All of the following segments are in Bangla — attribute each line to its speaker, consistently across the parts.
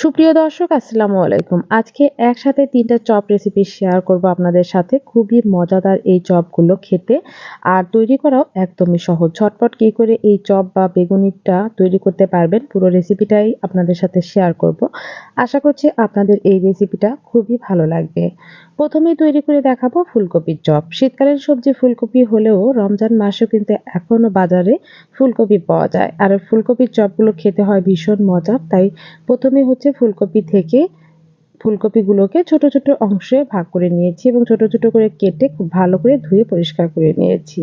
Speaker 1: সুপ্রিয় দর্শক, আসসালামু আলাইকুম। আজকে একসাথে তিনটা চপ রেসিপি শেয়ার করব আপনাদের সাথে। খুবই মজাদার এই চপগুলো খেতে। আর তৈরি করাও একদমই সহজ। ঝটপট কী করে এই চপ বা বেগুনিটা তৈরি করতে পারবেন, পুরো রেসিপিটাই আপনাদের সাথে শেয়ার করব। আশা করছি আপনাদের এই রেসিপিটা খুবই ভালো লাগবে। প্রথমেই তৈরি করে দেখাবো ফুলকপির চপ। শীতকালের সবজি ফুলকপি হলেও রমজান মাসেও কিন্তু এখনও বাজারে ফুলকপি পাওয়া যায়। আর ফুলকপির চপগুলো খেতে হয় ভীষণ মজা তাই প্রথমে হচ্ছে ফুলকপি থেকে ফুলকপিগুলোকে ছোট ছোট অংশে ভাগ করে নিয়েছি এবং ছোট ছোট করে কেটে খুব ভালো করে ধুয়ে পরিষ্কার করে নিয়েছি।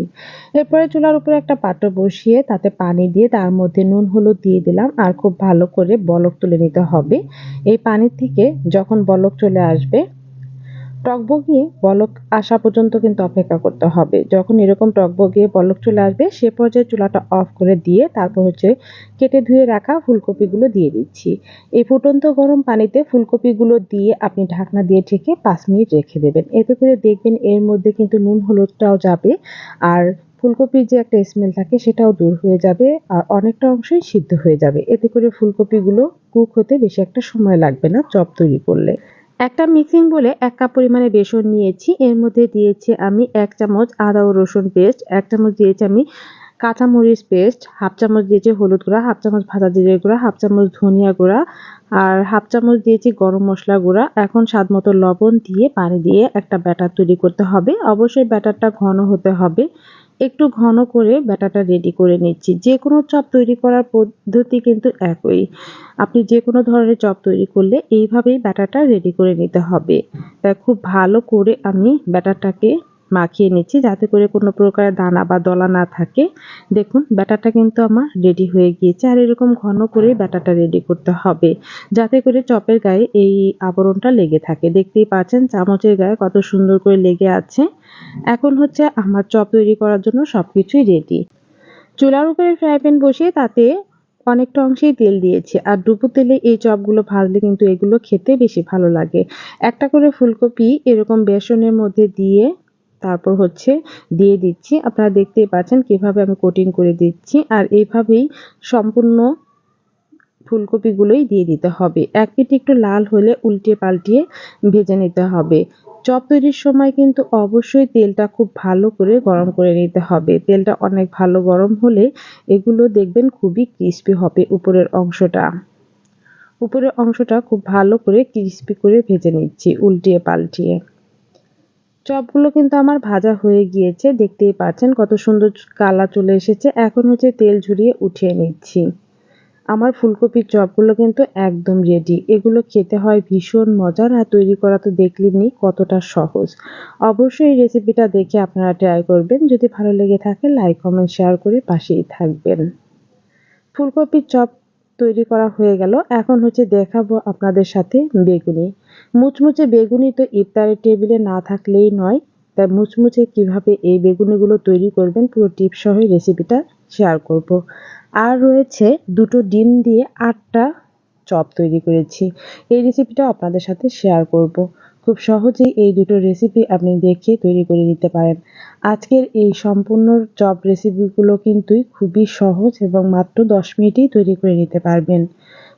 Speaker 1: এরপরে চুলার উপরে একটা পাত্র বসিয়ে তাতে পানি দিয়ে তার মধ্যে নুন, হলুদ দিয়ে দিলাম আর খুব ভালো করে বলক তুলে নিতে হবে। এই পানির থেকে যখন বলক চলে আসবে টকবগিয়ে বলক আসা পর্যন্ত কিন্তু অপেক্ষা করতে হবে। যখন এরকম টকবগিয়ে বলক চলে আসবে, সে পর্যায়ে চুলাটা অফ করে দিয়ে তারপর হচ্ছে কেটে ধুয়ে রাখা ফুলকপিগুলো দিয়ে দিচ্ছি। এই ফুটন্ত গরম পানিতে ফুলকপিগুলো দিয়ে আপনি ঢাকনা দিয়ে ঢেকে পাঁচ মিনিট রেখে দেবেন। এতে করে দেখবেন এর মধ্যে কিন্তু নুন হলুদটাও যাবে আর ফুলকপির যে একটা স্মেল থাকে সেটাও দূর হয়ে যাবে আর অনেকটা অংশই সিদ্ধ হয়ে যাবে। এতে করে ফুলকপিগুলো কুক হতে বেশি একটা সময় লাগবে না চপ তৈরি করলে। একটা মিক্সিং বলে এক কাপ পরিমাণে বেসন নিয়েছি। এর মধ্যে দিয়েছি আমি এক চামচ আদা ও রসুন পেস্ট, এক চামচ দিয়েছি আমি কাঁচামরিচ পেস্ট, হাফ চামচ দিয়েছি হলুদ গুঁড়া, হাফ চামচ ভাজা জিরে গুঁড়া, হাফ চামচ ধনিয়া গুঁড়া আর হাফ চামচ দিয়েছি গরম মশলা গুঁড়া। এখন স্বাদ মতো লবণ দিয়ে পানি দিয়ে একটা ব্যাটার তৈরি করতে হবে। অবশ্যই ব্যাটারটা ঘন হতে হবে। একটু ঘন করে ব্যাটাটা রেডি করে নিচ্ছি। যে কোনো চপ তৈরি করার পদ্ধতি কিন্তু একই। আপনি যে কোনো ধরনের চপ তৈরি করলে এইভাবেই ব্যাটাটা রেডি করে নিতে হবে। তাই খুব ভালো করে আমি ব্যাটারটাকে মাখিয়ে নিচ্ছি যাতে করে কোনো প্রকারের দানা বা দলা না থাকে। দেখুন, ব্যাটারটা কিন্তু আমার রেডি হয়ে গিয়েছে। আর এরকম ঘন করে ব্যাটারটা রেডি করতে হবে, যাতে করে চপের গায়ে এই আবরণটা লেগে থাকে। দেখতেই পাচ্ছেন, চামচের গায়ে কত সুন্দর করে লেগে আছে। এখন হচ্ছে আমার চপ তৈরি করার জন্য সব কিছুই রেডি চুলার উপরে ফ্রাই প্যান বসিয়ে তাতে অনেকটা অংশেই তেল দিয়েছি। আর ডুবো তেলে এই চপগুলো ভাজলে কিন্তু এগুলো খেতে বেশি ভালো লাগে। একটা করে ফুলকপি, এরকম বেসনের মধ্যে দিয়ে তারপর হচ্ছে দিয়ে দিচ্ছি। আপনারা দেখতেই পাচ্ছেন কীভাবে আমি কোটিং করে দিচ্ছি আর এইভাবেই সম্পূর্ণ ফুলকপিগুলোই দিয়ে দিতে হবে। এক পিঠে একটু লাল হলে উল্টে পাল্টিয়ে ভেজে নিতে হবে। চপ তৈরির সময় কিন্তু অবশ্যই তেলটা খুব ভালো করে গরম করে নিতে হবে। তেলটা অনেক ভালো গরম হলে এগুলো দেখবেন খুবই ক্রিস্পি হবে উপরের অংশটা। উপরের অংশটা খুব ভালো করে ক্রিস্পি করে ভেজে নিচ্ছি উল্টিয়ে পাল্টিয়ে চপগুলো কিন্তু আমার ভাজা হয়ে গিয়েছে, দেখতেই পাচ্ছেন কত সুন্দর কালা চলে এসেছে। এখন হচ্ছে তেল ঝরিয়ে উঠিয়ে নিচ্ছি। আমার ফুলকপির চপগুলো কিন্তু একদম রেডি এগুলো খেতে হয় ভীষণ মজার, আর তৈরি করা তো দেখলেনই কতটা সহজ। অবশ্যই এই রেসিপিটা দেখে আপনারা ট্রাই করবেন। যদি ভালো লেগে থাকে লাইক কমেন্ট শেয়ার করে পাশেই থাকবেন। ফুলকপির চপ তৈরি করা হয়ে গেল। এখন হচ্ছে দেখাবো আপনাদের সাথে বেগুনি। মুচমুচে বেগুনি তো ইফতারের টেবিলে না থাকলেই নয় তাই মুচমুচে কীভাবে এই বেগুনিগুলো তৈরি করবেন পুরো টিপ সহ রেসিপিটা শেয়ার করব। আর রয়েছে দুটো ডিম দিয়ে আটটা চপ তৈরি করেছি এই রেসিপিটা আপনাদের সাথে শেয়ার করব। খুব সহজেই এই দুটো রেসিপি আপনি দেখে তৈরি করে নিতে পারেন আজকের এই সম্পূর্ণ চপ রেসিপিগুলো কিন্তু খুবই সহজ এবং মাত্র দশ মিনিটেই তৈরি করে নিতে পারবেন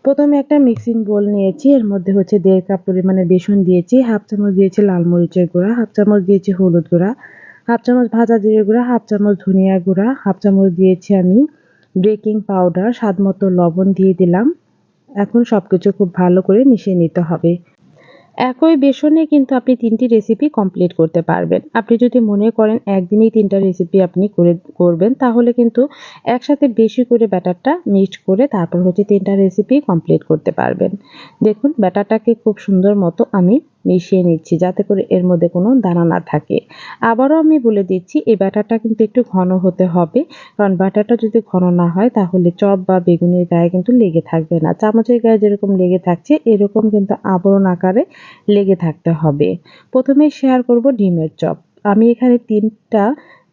Speaker 1: প্রথমে একটা মিক্সিং বোল নিয়েছি, এর মধ্যে হচ্ছে দেড় কাপ পরিমাণে বেসন দিয়েছি হাফ চামচ দিয়েছি লাল মরিচের গুঁড়া হাফ চামচ দিয়েছি হলুদ গুঁড়া হাফ চামচ ভাজা জিরে গুঁড়া হাফ চামচ ধনিয়া গুঁড়া হাফ চামচ দিয়েছি আমি বেকিং পাউডার স্বাদ মতো লবণ দিয়ে দিলাম। এখন সব কিছু খুব ভালো করে মিশিয়ে নিতে হবে। একই বেসনে কিন্তু আপনি তিনটি রেসিপি কমপ্লিট করতে পারবেন। আপনি যদি মনে করেন একদিনেই তিনটা রেসিপি আপনি করে, করবেন, তাহলে কিন্তু একসাথে বেশি করে ব্যাটারটা মিক্সড করে তারপর হচ্ছে তিনটা রেসিপি কমপ্লিট করতে পারবেন। দেখুন, ব্যাটারটাকে খুব সুন্দর মতো আমি মিশিয়ে নিচ্ছি যাতে করে এর মধ্যে কোনো দানা না থাকে। আবারও আমি বলে দিচ্ছি, এই ব্যাটারটা কিন্তু একটু ঘন হতে হবে। কারণ ব্যাটারটা যদি ঘন না হয়, তাহলে চপ বা বেগুনের গায়ে কিন্তু লেগে থাকবে না। চামচের গায়ে যেরকম লেগে থাকছে, এরকম কিন্তু আবরণ আকারে লেগে থাকতে হবে। প্রথমে শেয়ার করব ডিমের চপ। আমি এখানে তিনটা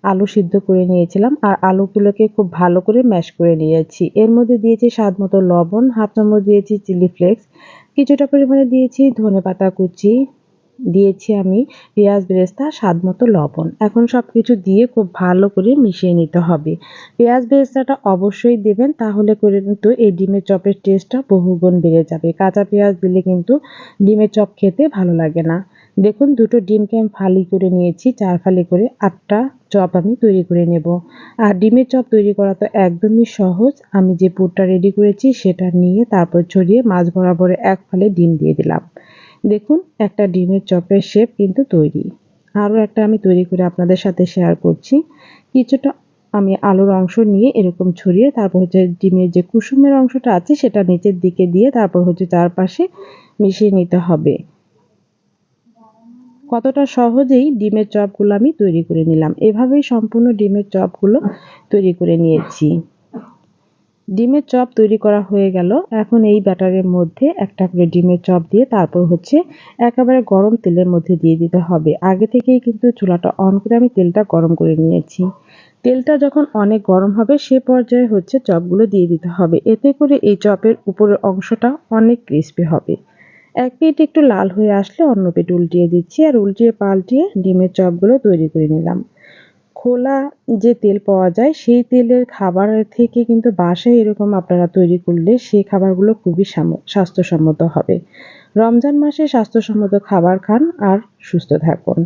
Speaker 1: আলু সিদ্ধ করে নিয়েছিলাম, আর আলুগুলোকে খুব ভালো করে ম্যাশ করে নিয়েছি। এর মধ্যে দিয়েছি স্বাদ মতো লবণ, হাফ চামচ দিয়েছি চিলি ফ্লেক্স কিছুটা পরিমাণে দিয়েছি ধনে পাতা কুচি, দিয়েছি আমি পেঁয়াজ বেরেস্তা, স্বাদ মতো লবণ। এখন সব কিছু দিয়ে খুব ভালো করে মিশিয়ে নিতে হবে। পেঁয়াজ বেরেস্তাটা অবশ্যই দেবেন, তাহলে করে কিন্তু এই ডিমের চপের টেস্টটা বহুগুণ বেড়ে যাবে। কাঁচা পেঁয়াজ দিলে কিন্তু ডিমের চপ খেতে ভালো লাগে না। দেখুন, দুটো ডিমকে আমি ফালি করে নিয়েছি। চার ফালি করে আটটা চপ আমি তৈরি করে নেব। আর ডিমের চপ তৈরি করা তো একদমই সহজ। আমি যে পুরটা রেডি করেছি সেটা নিয়ে তারপর ছড়িয়ে মাছ বরাবরে এক ফালে ডিম দিয়ে দিলাম। দেখুন, একটা ডিমের চপের শেপ কিন্তু তৈরি। আরও একটা আমি তৈরি করে আপনাদের সাথে শেয়ার করছি। কিছুটা আমি আলুর অংশ নিয়ে এরকম ছড়িয়ে তারপর হচ্ছে ডিমের যে কুসুমের অংশটা আছে সেটা নিচের দিকে দিয়ে তারপর হচ্ছে চারপাশে মিশিয়ে নিতে হবে। কতটা সহজেই ডিমের চপগুলো আমি তৈরি করে নিলাম। এভাবেই সম্পূর্ণ ডিমের চপগুলো তৈরি করে নিয়েছি। ডিমের চপ তৈরি করা হয়ে গেল। এখন এই ব্যাটারের মধ্যে একটা করে ডিমের চপ দিয়ে তারপর হচ্ছে একেবারে গরম তেলের মধ্যে দিয়ে দিতে হবে। আগে থেকেই কিন্তু চুলাটা অন করে আমি তেলটা গরম করে নিয়েছি। তেলটা যখন অনেক গরম হবে, সে পর্যায়ে হচ্ছে চপগুলো দিয়ে দিতে হবে। এতে করে এই চপের উপরের অংশটা অনেক ক্রিস্পি হবে। এক পিঠ একটু লাল হয়ে আসলে অন্য পিঠ উল্টিয়ে দিচ্ছি আর উল্টিয়ে পাল্টিয়ে ডিমের চপগুলো তৈরি করে নিলাম। খোলা যে তেল পাওয়া যায় সেই তেলের খাবার থেকে কিন্তু বাসায় এরকম আপনারা তৈরি করলে সেই খাবারগুলো খুবই স্বাস্থ্যসম্মত হবে। রমজান মাসে স্বাস্থ্যসম্মত খাবার খান আর সুস্থ থাকুন।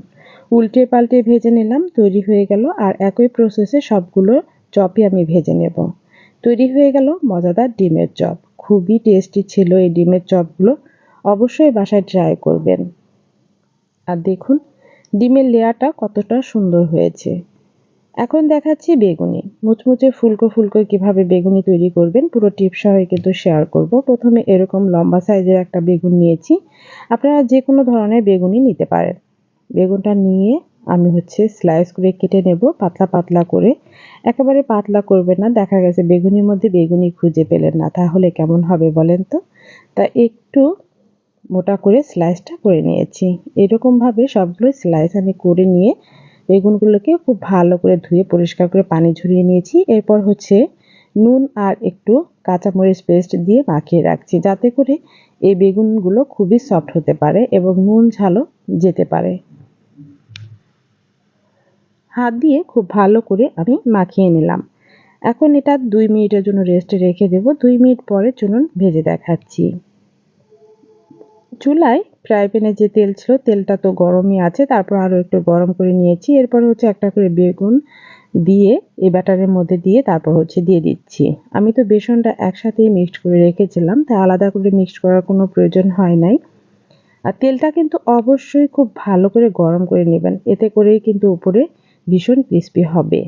Speaker 1: উল্টে পাল্টে ভেজে নিলাম, তৈরি হয়ে গেল আর একই প্রসেসে সবগুলো চপই আমি ভেজে নেব। তৈরি হয়ে গেল মজাদার ডিমের চপ। খুবই টেস্টি ছিল এই ডিমের চপগুলো। অবশ্যই বাসায় ট্রাই করবেন। আর দেখুন, ডিমের লেয়ারটা কতটা সুন্দর হয়েছে। এখন দেখাচ্ছি বেগুনি। মুচমুচে ফুলকো ফুলকো কীভাবে বেগুনি তৈরি করবেন, পুরো টিপ সহ কিন্তু শেয়ার করব। প্রথমে এরকম লম্বা সাইজের একটা বেগুন নিয়েছি। আপনারা যে কোনো ধরনের বেগুনি নিতে পারেন। বেগুনটা নিয়ে আমি হচ্ছে স্লাইস করে কেটে নেব, পাতলা পাতলা করে। একেবারে পাতলা করবেন না, দেখা গেছে বেগুনির মধ্যে বেগুনি খুঁজে পেলেন না। তাহলে কেমন হবে বলেন তো? তা একটু মোটা করে স্লাইসটা করে নিয়েছি। এরকমভাবে সবগুলো স্লাইস আমি করে নিয়ে বেগুনগুলোকে খুব ভালো করে ধুয়ে পরিষ্কার করে পানি ঝরিয়ে নিয়েছি। এরপর হচ্ছে নুন আর একটু কাঁচামরিচ পেস্ট দিয়ে মাখিয়ে রাখছি যাতে করে এই বেগুনগুলো খুবই সফট হতে পারে এবং নুন ঝালও যেতে পারে। হাত দিয়ে খুব ভালো করে আমি মাখিয়ে নিলাম। এখন এটা দুই মিনিটের জন্য রেস্টে রেখে দেব। দুই মিনিট পরে চুনুন ভেজে দেখাচ্ছি। চুলায় ফ্রাই প্যানে যে তেল ছিল, তেলটা তো গরমই আছে, তারপর আরও একটু গরম করে নিয়েছি। এরপর হচ্ছে একটা করে বেগুন দিয়ে এ ব্যাটারের মধ্যে দিয়ে তারপর হচ্ছে দিয়ে দিচ্ছি। আমি তো বেসনটা একসাথেই মিক্সড করে রেখেছিলাম, তাই আলাদা করে মিক্সড করার কোনো প্রয়োজন হয় নাই। আর তেলটা কিন্তু অবশ্যই খুব ভালো করে গরম করে নেবেন, এতে করেই কিন্তু উপরে ভীষণ ক্রিস্পি হবে।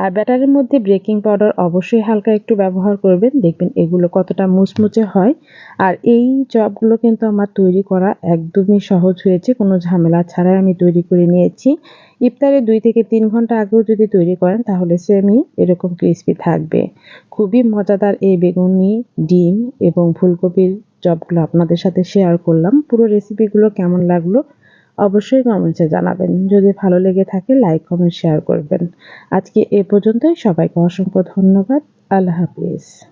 Speaker 1: আর ব্যাটারের মধ্যে বেকিং পাউডার অবশ্যই হালকা একটু ব্যবহার করবেন। দেখবেন এগুলো কতটা মুচমুচে হয়। আর এই চপগুলো কিন্তু আমার তৈরি করা একদমই সহজ হয়েছে, কোনো ঝামেলা ছাড়াই আমি তৈরি করে নিয়েছি। ইফতারে দুই থেকে তিন ঘণ্টা আগেও যদি তৈরি করেন, তাহলে সেমি এরকম ক্রিসপি থাকবে। খুবই মজাদার এই বেগুনি, ডিম এবং ফুলকপির চপগুলো আপনাদের সাথে শেয়ার করলাম। পুরো রেসিপিগুলো কেমন লাগল অবশ্যই কমেন্টসে জানাবেন। যদি ভালো লেগে থাকে লাইক কমেন্ট শেয়ার করবেন। আজকে এ পর্যন্তই। সবাইকে অসংখ্য ধন্যবাদ। আল্লাহ হাফিজ।